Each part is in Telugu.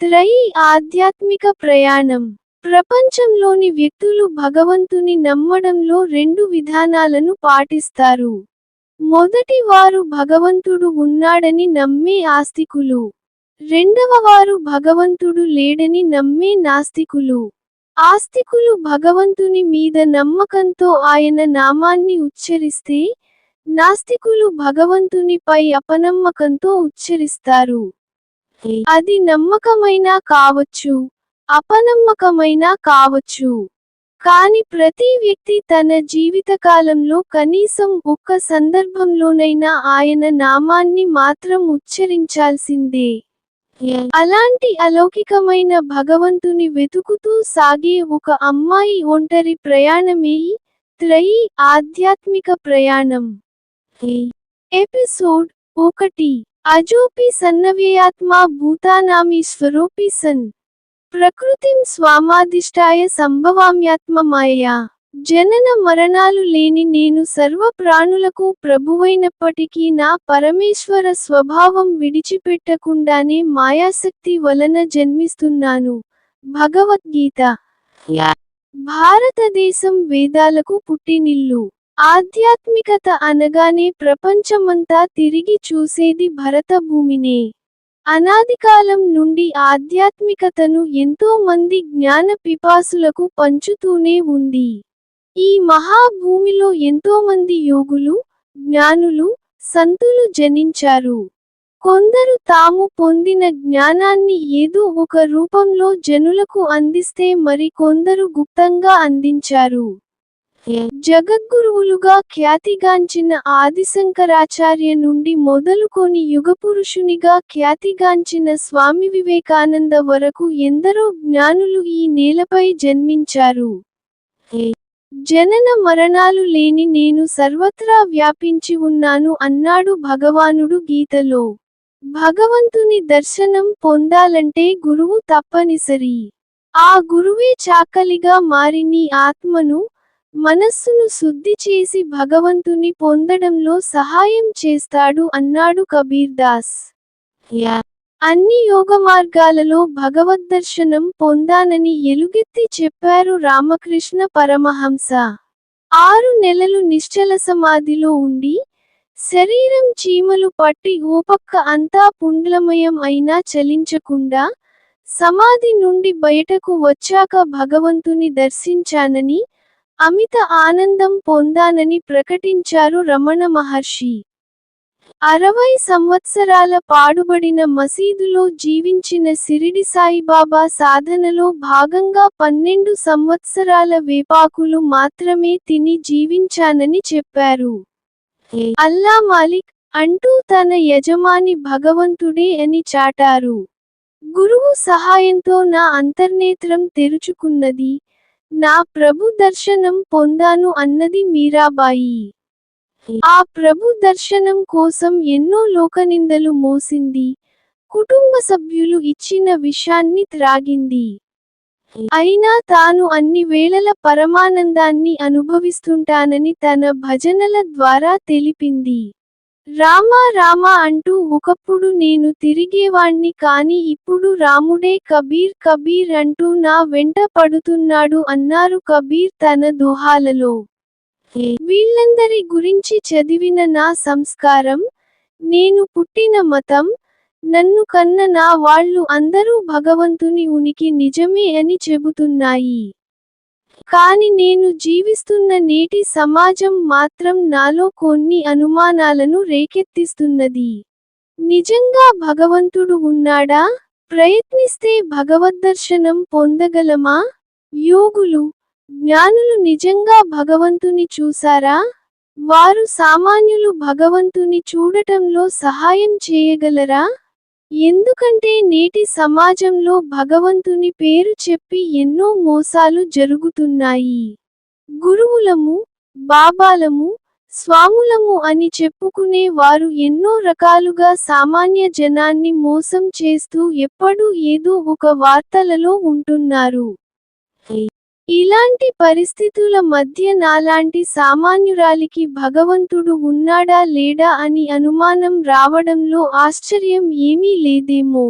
త్రయీ ఆధ్యాత్మిక ప్రయాణం. ప్రపంచంలోని వ్యక్తులు భగవంతుని నమ్మడంలో రెండు విధానాలను పాటిస్తారు. మొదటి వారు భగవంతుడు ఉన్నాడని నమ్మే ఆస్తికులు. రెండవ వారు భగవంతుడు లేడని నమ్మే నాస్తికులు. ఆస్తికులు భగవంతుని మీద నమ్మకంతో ఆయన నామాన్ని ఉచ్చరిస్తే నాస్తికులు భగవంతునిపై అపనమ్మకంతో ఉచ్చరిస్తారు. అది నమ్మకమైనా కావచ్చు అపనమ్మకమైనా కావచ్చు. కాని ప్రతి వ్యక్తి తన జీవితకాలంలో కనీసం ఒక్క సందర్భంలోనైనా ఆయన నామాన్ని మాత్రం ఉచ్చరించాల్సిందే. అలాంటి అలౌకికమైన భగవంతుని వెతుకుతూ సాగే ఒక అమ్మాయి ఒంటరి ప్రయాణమే త్రయి ఆధ్యాత్మిక ప్రయాణం. ఎపిసోడ్ ఒకటి. అజోపి సన్నవ్యయాత్మా భూతానామి స్వరూపి సన్. ప్రకృతిం స్వామాదిష్టాయ సంభవామ్యాత్మమాయా జనన మరణాలు లేని నేను సర్వ ప్రాణులకు ప్రభువైనప్పటికీ నా పరమేశ్వర స్వభావం విడిచిపెట్టకుండానే మాయాశక్తి వలన జన్మిస్తున్నాను. భగవద్గీత. భారతదేశం వేదాలకు పుట్టినిల్లు. ఆధ్యాత్మికత అనగానే ప్రపంచమంతా తిరిగి చూసేది భరతభూమినే. అనాదికాలం నుండి ఆధ్యాత్మికతను ఎంతో మంది జ్ఞాన పిపాసులకు పంచుతూనే ఉంది. ఈ మహాభూమిలో ఎంతోమంది యోగులు జ్ఞానులు సంతులు జనించారు. కొందరు తాము పొందిన జ్ఞానాన్ని ఏదో ఒక రూపంలో జనులకు అందిస్తే మరి కొందరు గుప్తంగా అందించారు. జగద్గురువులుగా ఖ్యాతిగాంచిన ఆదిశంకరాచార్య నుండి మొదలుకొని యుగపురుషునిగా ఖ్యాతిగాంచిన స్వామి వివేకానంద వరకు ఎందరో జ్ఞానులు ఈ నేలపై జన్మించారు. జనన మరణాలు లేని నేను సర్వత్రా వ్యాపించి ఉన్నాను అన్నాడు భగవానుడు గీతలో. భగవంతుని దర్శనం పొందాలంటే గురువు తప్పనిసరి. ఆ గురువే చాకలిగా మారి నీ ఆత్మను మనస్సును శుద్ధి చేసి భగవంతుని పొందడంలో సహాయం చేస్తాడు అన్నాడు కబీర్ దాస్. అన్ని యోగ మార్గాలలో భగవద్దర్శనం పొందానని ఎలుగెత్తి చెప్పారు రామకృష్ణ పరమహంస. ఆరు నెలలు నిశ్చల సమాధిలో ఉండి శరీరం చీమలు పట్టి ఓపక్క అంతా పుండ్లమయం అయినా చలించకుండా సమాధి నుండి బయటకు వచ్చాక భగవంతుని దర్శించానని అమిత ఆనందం పొందానని ప్రకటించారు రమణ మహర్షి. అరవై సంవత్సరాల పాడుబడిన మసీదులో జీవించిన సిరిడి సాయిబాబా సాధనలో భాగంగా పన్నెండు సంవత్సరాల వేపాకులు మాత్రమే తిని జీవించానని చెప్పారు. అల్లా మాలిక్ అంటూ తన యజమాని భగవంతుడే అని చాటారు. గురువు సహాయంతో నా అంతర్నేత్రం తెరుచుకున్నది. నా ప్రభు దర్శనం పొందాను అన్నది మీరాబాయి. ఆ ప్రభు దర్శనం కోసం ఎన్నో లోకనిందలు మోసింది. కుటుంబ సభ్యులు ఇచ్చిన విషాన్ని త్రాగింది. అయినా తాను అన్ని వేళల పరమానందాన్ని అనుభవిస్తుంటానని తన భజనల ద్వారా తెలిపింది. రామా రామా అంటూ ఒకప్పుడు నేను తిరిగేవాణ్ణి కాని ఇప్పుడు రాముడే కబీర్ కబీర్ అంటూ నా వెంట పడుతున్నాడు అన్నారు కబీర్ తన దోహాలలో. వీళ్ళందరి గురించి చదివిన నా సంస్కారం నేను పుట్టిన మతం నన్ను కన్న నా వాళ్ళు అందరూ భగవంతుని ఉనికి నిజమే అని చెబుతున్నాయి. కాని నేను జీవిస్తున్న నేటి సమాజం మాత్రం నాలో కొన్ని అనుమానాలను రేకెత్తిస్తున్నది. నిజంగా భగవంతుడు ఉన్నాడా? ప్రయత్నిస్తే భగవద్దర్శనం పొందగలమా? యోగులు జ్ఞానులు నిజంగా భగవంతుని చూసారా? వారు సామాన్యులు భగవంతుని చూడటంలో సహాయం చేయగలరా? ఎందుకంటే నేటి సమాజంలో భగవంతుని పేరు చెప్పి ఎన్నో మోసాలు జరుగుతున్నాయి. గురువులము బాబాలము స్వాములము అని చెప్పుకునే వారు ఎన్నో రకాలుగా సామాన్య జనాన్ని మోసం చేస్తూ ఎప్పుడూ ఏదో ఒక వార్తలలో ఉంటున్నారు. ఇలాంటి పరిస్థితుల మధ్య నాలాంటి సామాన్యురాలికి భగవంతుడు ఉన్నాడా లేడా అని అనుమానం రావడంలో ఆశ్చర్యం ఏమీ లేదేమో.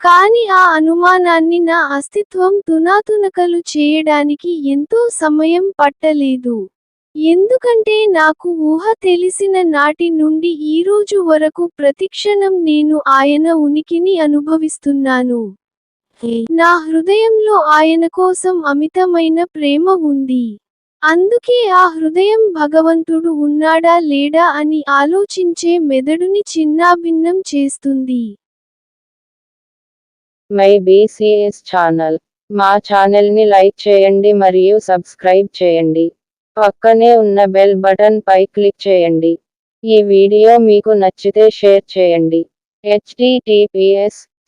కాని ఆ అనుమానాన్ని నా అస్తిత్వం తునాతునకలు చేయడానికి ఎంతో సమయం పట్టలేదు. ఎందుకంటే నాకు ఊహ తెలిసిన నాటి నుండి ఈ రోజు వరకు ప్రతిక్షణం నేను ఆయన ఉనికిని అనుభవిస్తున్నాను. నా హృదయంలో ఆయన కోసం అమితమైన ప్రేమ ఉంది. అందుకే ఆ హృదయం భగవంతుడు ఉన్నాడా లేడా అని ఆలోచించే మెదడుని చిన్నాభిన్నం చేస్తుంది. My BCS channel. మా ఛానల్ని లైక్ చేయండి మరియు సబ్స్క్రైబ్ చేయండి. పక్కనే ఉన్న బెల్ బటన్ పై క్లిక్ చేయండి. ఈ వీడియో మీకు నచ్చితే షేర్ చేయండి. HTTPS